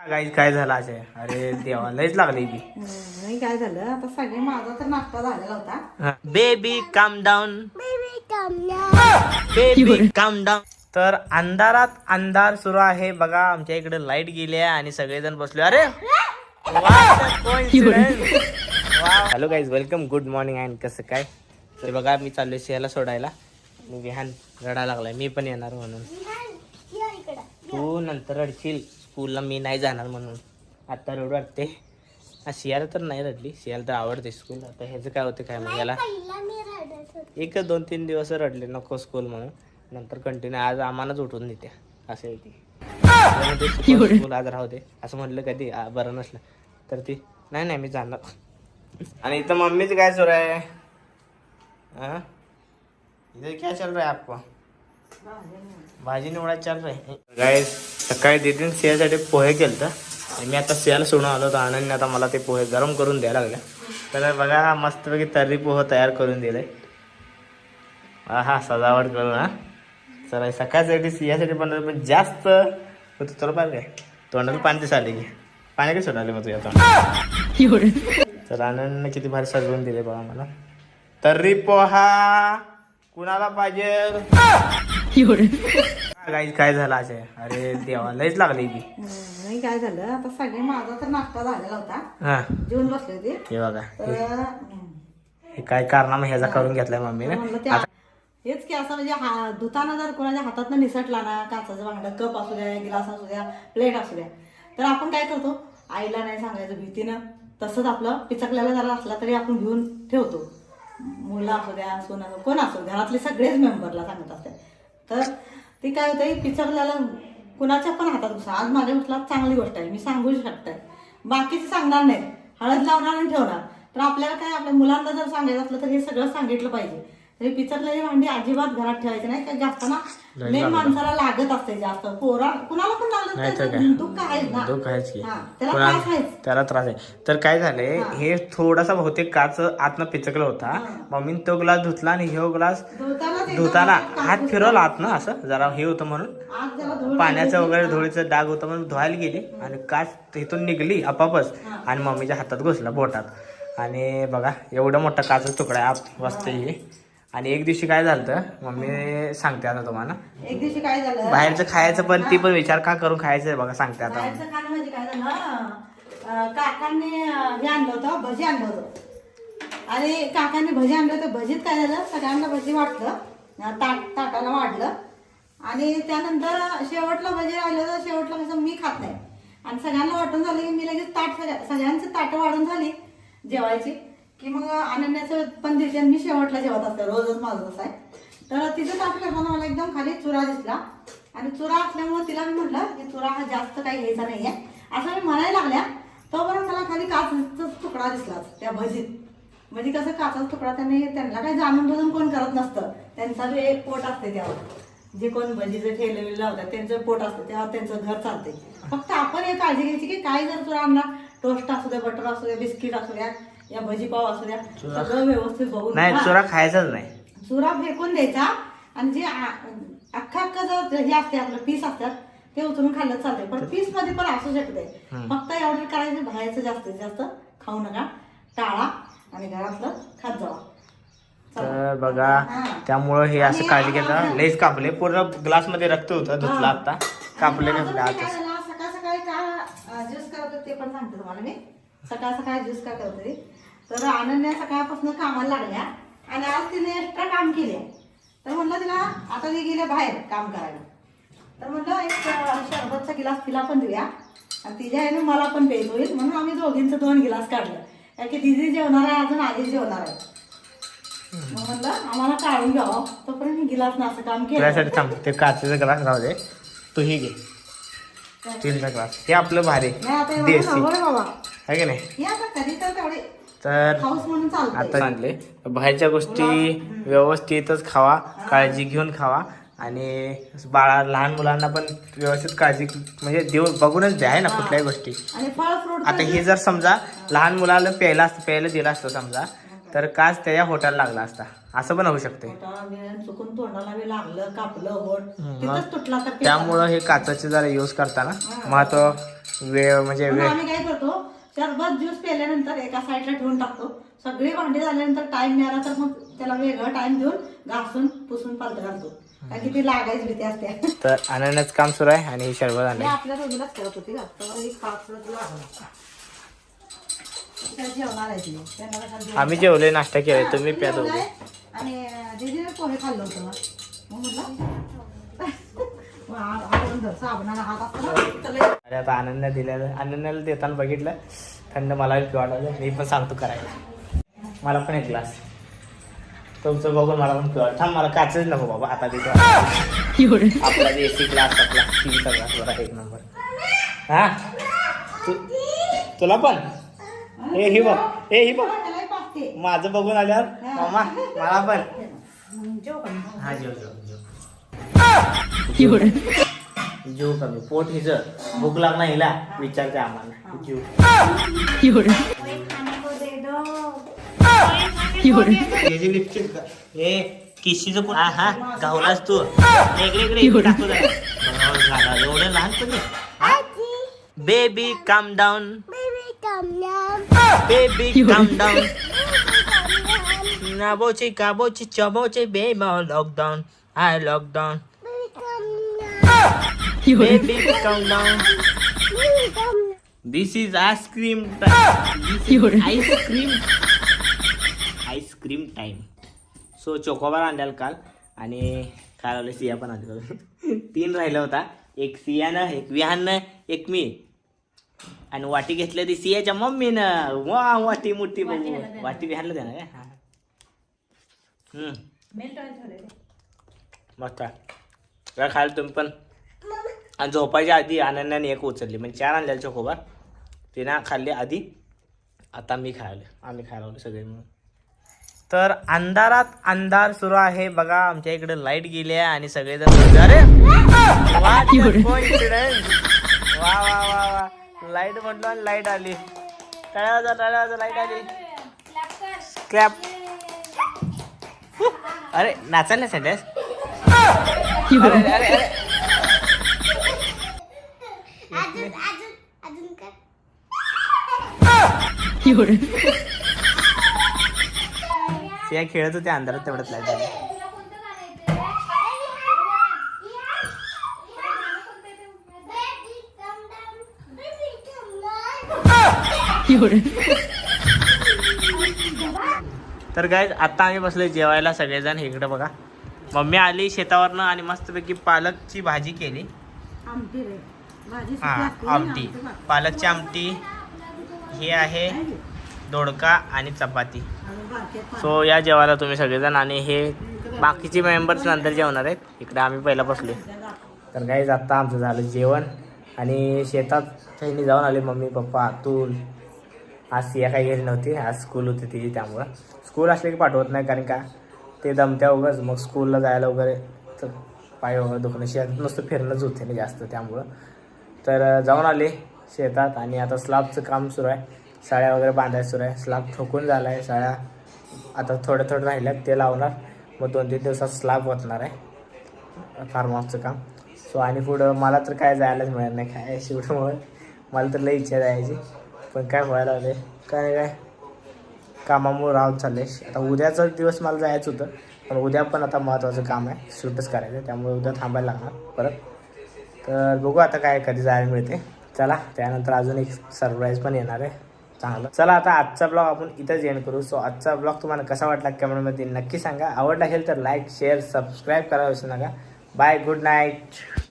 Guys काय झालं असे? अरे देवा लयच लागली ती. नाही काय झालं? आता सगळे माझा तर नाश्ता झालेला होता. Baby calm down baby calm down तर अंधारात अंधार सुरू आहे. बघा आमच्या इकडे लाइट गेली आहे आणि सगळेजण बसले अरे hello guys welcome good morning and कसं काय? ते बघा मी चाललोय सिंहाला सोडायला. मी विहान रडायला लागलाय. मी पण येणार म्हणून. तू नंतर रडशील. स्कूलला मी नाही जाणार म्हणून. आता रडू वाटते. सियाला तर नाही रडली. सियाला तर आवडते स्कूल आता ह्याचं काय होतं काय मग याला एक दोन तीन दिवस रडले. नको स्कूल म्हणून. नंतर कंटिन्यू आज आम्हालाच उठवून देते. असं आहे ती. स्कूल आज राहू दे. असं म्हटलं कधी? बरं नसलं. तर ती नाही नाही मी जाणार. आणि इथं मम्मीच काय सुरू आहे? हा इधर क्या चल रहा है आपको भाजी निवडा चल रहा सकाळी दिदीन सियासाठी पोहे केलं आणि मी आता सियाला सोडून आलो होतो. आनंदने आता मला ते पोहे गरम करून द्यायला लागले. तर बघा हा मस्तपैकी तर्री पोह तयार करून दिले. हा सजावट करून हा. चला सकाळसाठी सियासाठी बनवलं पण जास्त होतं. तुला पाहिजे काय? तोंडाला पाणी दिसं आले की. पाणी काय सोडाले मग तुझ्या तोंडात तर आनंदने किती भारी सजवून दिले बघा मला. तर्री पोहा कुणाला पाहिजे? गाईज काय झालं असे? अरे देवा लयच लागली नाही काय झालं? आता सगळे माझा तर नाश्ता झालेला होता. हा. जेवण बसले होते. हे बघा. हे- हं, हे काय कारनामा ह्याचा करून घेतलाय मम्मीने? म्हणलं ते हेच की असं म्हणजे हा धुताना जर कोणाच्या हातात निसटला ना काचाचं भांडं कप असू द्या गिलास असू द्या प्लेट असू द्या तर आपण काय करतो? आईला नाही सांगायचं भीतीनं तसंच आपलं पिचकलेला जरा असला तरी आपण घेऊन ठेवतो. मुलं असू द्या सून असू कोण असो घरातले सगळेच मेंबरला सांगत असतात तर ते काय होतं पिचकल्याला कुणाच्या पण हातात घुसा. आज माझ्या म्हटला चांगली गोष्ट आहे मी सांगू शकते बाकीचं सांगणार नाही. हळद लावणार आणि ठेवणार. तर आपल्याला काय आपल्या मुलांना जर सांगायचं असलं तर हे सगळं सांगितलं पाहिजे. तरी पिचकलेली भांडी अजिबात घरात ठेवायची नाही का जास्त ना मेन माणसाला लागत असते जास्त. पोरा कुणाला पण नाही तर लागलं काय. दुःख आहेच ना. आहेच की. हा, त्याला कोणा- त्रास आहेच. त्याला त्रास आहे. तर काय झालंय हे. थोडासा बहुतेक काच आतनं पिचकलं होता. मम्मीने तो ग्लास धुतला आणि ह्यो ग्लास धुतानाच एकदम धुताना हात. फिरवला आत ना असं जरा हे होतं म्हणून. आज जरा धूळ पाण्याचं वगैरे धुळीचं डाग होतं म्हणून धुवायला गेली आणि काच तिथून निघली आपापच आणि मम्मीच्या हातात घुसला बोटात. आणि बघा एवढं मोठा काचा तुकडा आहे आत वाजते हे. आणि एक दिवशी काय झालं मम्मी सांगते आता तुम्हाला. एक दिवशी काय झालं? बाहेरचं खायचं पण ती पण विचार का करून खायचं बघा सांगते आता. बाहेरचं खाणं म्हणजे काय झालं? काकांनी हे आणलं होतं भजी आणलं होतं. आणि काकांनी भजी आणलं होतं. भजीत काय झालं? सगळ्यांना भजी वाटलं. ताट ताटाला वाढलं आणि त्यानंतर शेवटला भजी राहिलं तर शेवटला कसं मी खात नाही. आणि सगळ्यांना वाटून झालं की मी लगेच ताट सगळ्या सगळ्यांची ताटं वाढून झाली जेवायची. की मग अनन्याचं पण दिवशी मी शेवटला जेवत असते रोजच माझं असं आहे. तर तिथंच ताट करताना मला एकदम खाली चुरा दिसला. आणि चुरा असल्यामुळे तिला मी म्हटलं की चुरा हा जास्त काही घ्यायचा आहे असं मी म्हणायला लागल्या. तोपर्यंत मला खाली काचाचा तुकडा दिसला त्या भजीत. म्हणजे कसं काचाचा तुकडा त्यांनी त्यांना काही जाणून बुजून कोण करत नसतं. त्यांचा जो एक पोट असते त्यावर. जे कोण भजीचं ठेले लावतात त्यांचं पोट असतं तेव्हा त्यांचं घर चालते फक्त आपण हे काळजी घ्यायची की काही जर चुरा आणला टोस्ट असू द्या बटर असू द्या बिस्किट असू द्या या भजी पाव असू द्या. सगळं व्यवस्थित बघून नाही. चुरा खायचाच नाही. चुरा फेकून द्यायचा आणि जे आ- अख्खा अख्खा जर हे असते आपलं पीस असतात ते उचलून खाल्लं चालतंय. पण पीसमध्ये पण असू शकते. फक्त एवढं करायचं बाहेरचं जास्तीत जास्त खाऊ नका. टाळा आणि घरातलं खात जावा. तर बघा त्यामुळं हे असं काळजी घेता. लेस कापले. पूर्ण ग्लासमध्ये रक्त होतं धुतलं आता कापले आणि नाही झालं, सकाळ सकाळी का ज्यूस करत होते ते पण सांगते तुम्हाला मी. सकाळ सकाळी ज्यूस का करत होते तर अनन्या सकाळपासून कामाला लागल्या आणि आज तिने एक्स्ट्रा काम केले. तर म्हणलं तिला आता ती गेल्या बाहेर काम करायला. तर म्हणलं एक शरबतचा गिलास तिला पण देऊया. आणि तिच्या याने मला पण प्यायचं होईल. म्हणून आम्ही दोघींचं दोन गिलास काढलं. कारण की दिदी जेवणार आहे अजून आधी जेवणार आहे मग म्हणलं आम्हाला काढून घ्यावं. तोपर्यंत मी गिलास असं काम केलं. तुझ्यासाठी थांब ते काचेचा ग्लास राहू दे. तू हे घे स्टीलचा ग्लास. हे आपलं भारी. नाही आता एवढं देसी. नव्हं रे बाबा. आहे की नाही? आता कधी तर तेवढे. तर हाऊस म्हणून चालतंय. आता सांगले बाहेरच्या गोष्टी व्यवस्थितच खावा काळजी घेऊन खावा. आणि बाळा लहान मुलांना पण व्यवस्थित काळजी म्हणजे देऊ बघूनच द्या आहे ना कुठल्याही गोष्टी. आणि फळ फ्रूट आता हे जर समजा लहान मुलाला प्यायला असतं प्यायला दिलं असतं समजा तर काच त्याच्या होटाला लागला असता. असं पण होऊ शकते पोटाला बी चुकून तोंडाला बी लागलं कापलं होट हम्म, तिथंच तुटला तर केला. त्यामुळं हे काचाचे जरा यूज करताना महत्त्व वेळ म्हणजे वेळ आम्ही काय करतो शरबत ज्यूस पेल्यानंतर एका साईडला ठेवून टाकतो. सगळी भांडी झाल्यानंतर टाइम मिळाला तर मग त्याला वेगळं टाइम देऊन घासून पुसून पालत घालतो. कारण की ती लागायची भीती असते. तर आणण्याचं काम सुरू आहे आणि ही शरबत आणले. आपल्या रोजीलाच करत होती का? जेवणार आहे ती आम्ही जेवले नाश्ता केलाय तुम्ही प्या दोघे. आणि दीदीने पोहे खाल्लं होतं मग म्हटलं अरे आता अनन्या दिलेलं अनन्याला देताना बघितलं थंड मला बी वाटायला मी पण सांगतो करायला. मला पण एक ग्लास तुमचं बघून मला पण पिवायला थांब मला काचच नको बाबा आता तिथं आपला देसी ग्लास आपला स्टीलचा ग्लास बघा एक नंबर हा? तू तुला पण? हे ही बघ हे ही बघ. माझं बघून आल्यावर मामा मला पण? हा जेव जेव जेव. जेव कमी. पोट हिच. भूक लागणार हिला. विचारते आम्हाला. जेव. याची लिपस्टिक का? ए किशीचं कोण हा गावलास तू. इकडे इकडे इकडे टाकतो जरा. बरोबर झाला. एवढं लहानपणी baby calm down baby calm down नाबोचे काबोचे चबोचे बेबा lockdown I lockdown this is ice cream ice cream ice cream time so chocobar आणल्याल काल. आणि काल आले? सिया पण आणलं तीन राहिला होता. एक सियानं एक विहाननं एक मी. आणि वाटी घेतली ती सियाच्या मम्मीनं. वा वाटी मोठी बघू वाटी विहानला देणार काय हा. हम्म. मस्त. जरा खायला तुम्ही पण. आणि झोपायच्या आधी अनन्याने एक उचलली. म्हणजे चार आणलेले चोकोबार तिनं खाल्ली आधी. आता मी खायले. आम्ही खायला लागलो सगळे मिळून. तर अंधारात अंधार सुरू आहे. बघा आमच्या इकडे लाइट गेली आहे आणि सगळेजण अरे! वा वा वा वा लाइट म्हटलं आणि लाइट आली. टाळ्या वाजा टाळ्या वाजा लाइट आली. क्लॅप अरे नाचायला सध्यास अरे अरे. त्या खेळत होते अंधारात तेवढ्यात लाइट आली. तर काय आता आम्ही बसलोय जेवायला सगळेजण. इकडे बघा. मम्मी आली शेतावरनं आणि मस्तपैकी पालकची भाजी केली. हा आमटी. पालकची आमटी हे आहे दोडका आणि चपाती. सो या जेवायला तुम्ही सगळेजण आणि हे बाकीचे मेंबर्स नंतर जेवणार आहेत. इकडे आम्ही पहिला बसलो तर काही आता आमचं झालं जेवण. आणि शेतात त्यांनी जाऊन आले. मम्मी पप्पा अतुल आज सिया काही गेली नव्हती. आज स्कूल होती तिची त्यामुळं. स्कूल असले की पाठवत नाही कारण का? ते दमत्या उगाच. मग स्कूलला जायला वगैरे तर पाय वगैरे दुखणं. शेतात नुसतं फिरणंच होते ना जास्त त्यामुळं. तर जाऊन आले शेतात आणि आता स्लाबचं काम सुरू आहे. साड्या वगैरे बांधायला सुरू आहे. स्लाब ठोकून झाला आहे साळ्या आता थोडं थोडं राहिल्यात ते लावणार. मग दोन तीन दिवसात स्लाब होतणार आहे. फार्म हाऊसचं काम. सो आणि पुढं मला तर काय जायलाच मिळणार नाही काय शेवटमुळे मला तर लई इच्छा जायची. पण काय व्हायला लागले काय नाही काय? कामामुळे राहत चालले आता उद्याचा दिवस मला जायचं होतं. पण उद्या पण आता महत्त्वाचं काम आहे. शूटच करायचं आहे त्यामुळे उद्या थांबायला लागणार. परत तर बघू आता काय कधी जायला मिळते. चला त्यानंतर अजून एक सरप्राईज पण येणार आहे. चांगलं. चला आता आजचा ब्लॉग आपण इथंच एंड करू. सो आजचा ब्लॉग तुम्हाला कसा वाटला कमेंटमध्ये नक्की सांगा. आवडला असेल तर लाईक शेअर सबस्क्राईब करा विसरू नका. Bye good night